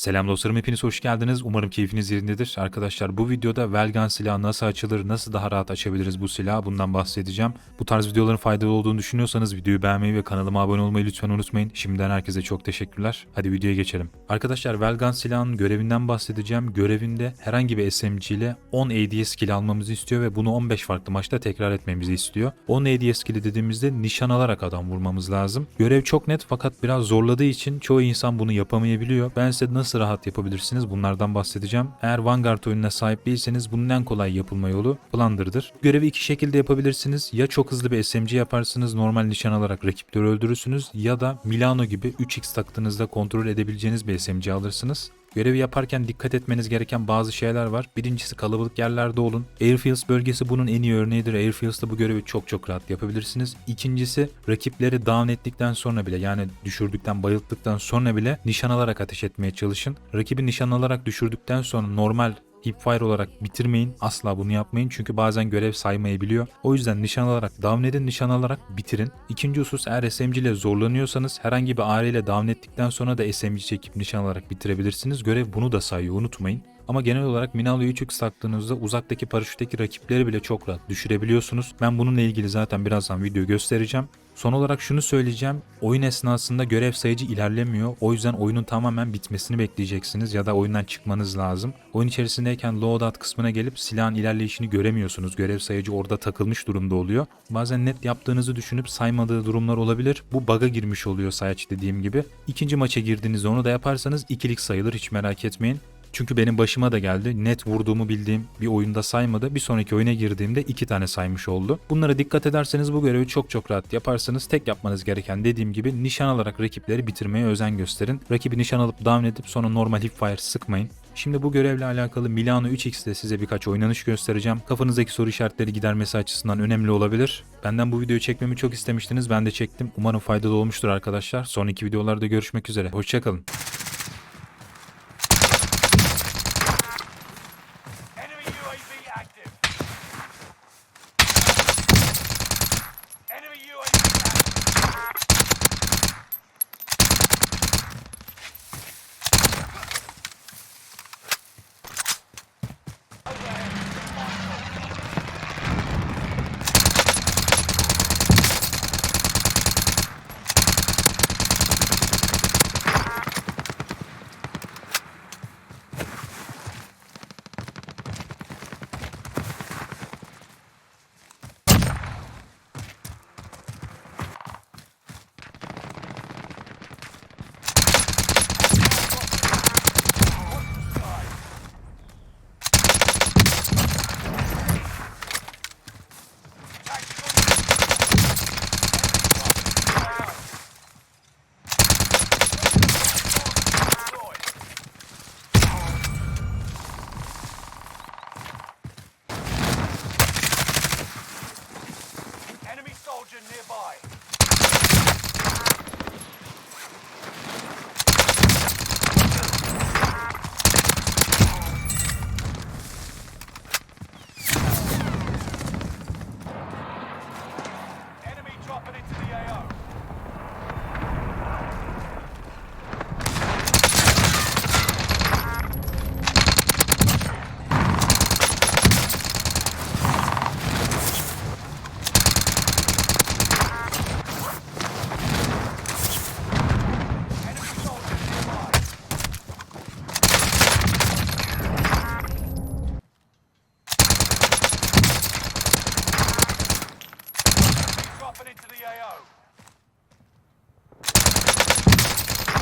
Selam dostlarım hepiniz hoş geldiniz. Umarım keyfiniz yerindedir. Arkadaşlar bu videoda Velgun silahı nasıl açılır, nasıl daha rahat açabiliriz bu silahı bundan bahsedeceğim. Bu tarz videoların faydalı olduğunu düşünüyorsanız videoyu beğenmeyi ve kanalıma abone olmayı lütfen unutmayın. Şimdiden herkese çok teşekkürler. Hadi videoya geçelim. Arkadaşlar Velgun silahının görevinden bahsedeceğim. Görevinde herhangi bir SMG ile 10 ADS kill almamızı istiyor ve bunu 15 farklı maçta tekrar etmemizi istiyor. 10 ADS kill'i dediğimizde nişan alarak adam vurmamız lazım. Görev çok net fakat biraz zorladığı için çoğu insan bunu yapamayabiliyor. Ben size nasıl rahat yapabilirsiniz bunlardan bahsedeceğim. Eğer Vanguard oyununa sahip değilseniz bunun en kolay yapılma yolu Blunder'dır. Görevi iki şekilde yapabilirsiniz. Ya çok hızlı bir SMG yaparsınız normal nişan alarak rakipleri öldürürsünüz ya da Milano gibi 3x taktığınızda kontrol edebileceğiniz bir SMG alırsınız. Görevi yaparken dikkat etmeniz gereken bazı şeyler var. Birincisi kalabalık yerlerde olun. Airfields bölgesi bunun en iyi örneğidir. Airfields'ta bu görevi çok çok rahat yapabilirsiniz. İkincisi rakipleri down ettikten sonra bile yani düşürdükten bayılttıktan sonra bile nişan alarak ateş etmeye çalışın. Rakibi nişan alarak düşürdükten sonra normal hipfire olarak bitirmeyin. Asla bunu yapmayın çünkü bazen görev saymayabiliyor. O yüzden nişan alarak down edin, nişan alarak bitirin. İkinci husus eğer SMG ile zorlanıyorsanız herhangi bir AR ile down ettikten sonra da SMG çekip nişan alarak bitirebilirsiniz. Görev bunu da sayıyor unutmayın. Ama genel olarak Minalo'yu 3x taktığınızda uzaktaki paraşütteki rakipleri bile çok rahat düşürebiliyorsunuz. Ben bununla ilgili zaten birazdan video göstereceğim. Son olarak şunu söyleyeceğim. Oyun esnasında görev sayıcı ilerlemiyor. O yüzden oyunun tamamen bitmesini bekleyeceksiniz ya da oyundan çıkmanız lazım. Oyun içerisindeyken loadout kısmına gelip silahın ilerleyişini göremiyorsunuz. Görev sayıcı orada takılmış durumda oluyor. Bazen net yaptığınızı düşünüp saymadığı durumlar olabilir. Bu bug'a girmiş oluyor sayaç dediğim gibi. İkinci maça girdiğinizde onu da yaparsanız ikilik sayılır hiç merak etmeyin. Çünkü benim başıma da geldi. Net vurduğumu bildiğim bir oyunda saymadı. Bir sonraki oyuna girdiğimde iki tane saymış oldu. Bunlara dikkat ederseniz bu görevi çok çok rahat yaparsınız. Tek yapmanız gereken dediğim gibi nişan alarak rakipleri bitirmeye özen gösterin. Rakibi nişan alıp down edip sonra normal hipfire sıkmayın. Şimdi bu görevle alakalı Milano 3x'te size birkaç oynanış göstereceğim. Kafanızdaki soru işaretleri gidermesi açısından önemli olabilir. Benden bu videoyu çekmemi çok istemiştiniz. Ben de çektim. Umarım faydalı olmuştur arkadaşlar. Sonraki videolarda görüşmek üzere. Hoşçakalın.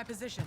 my position.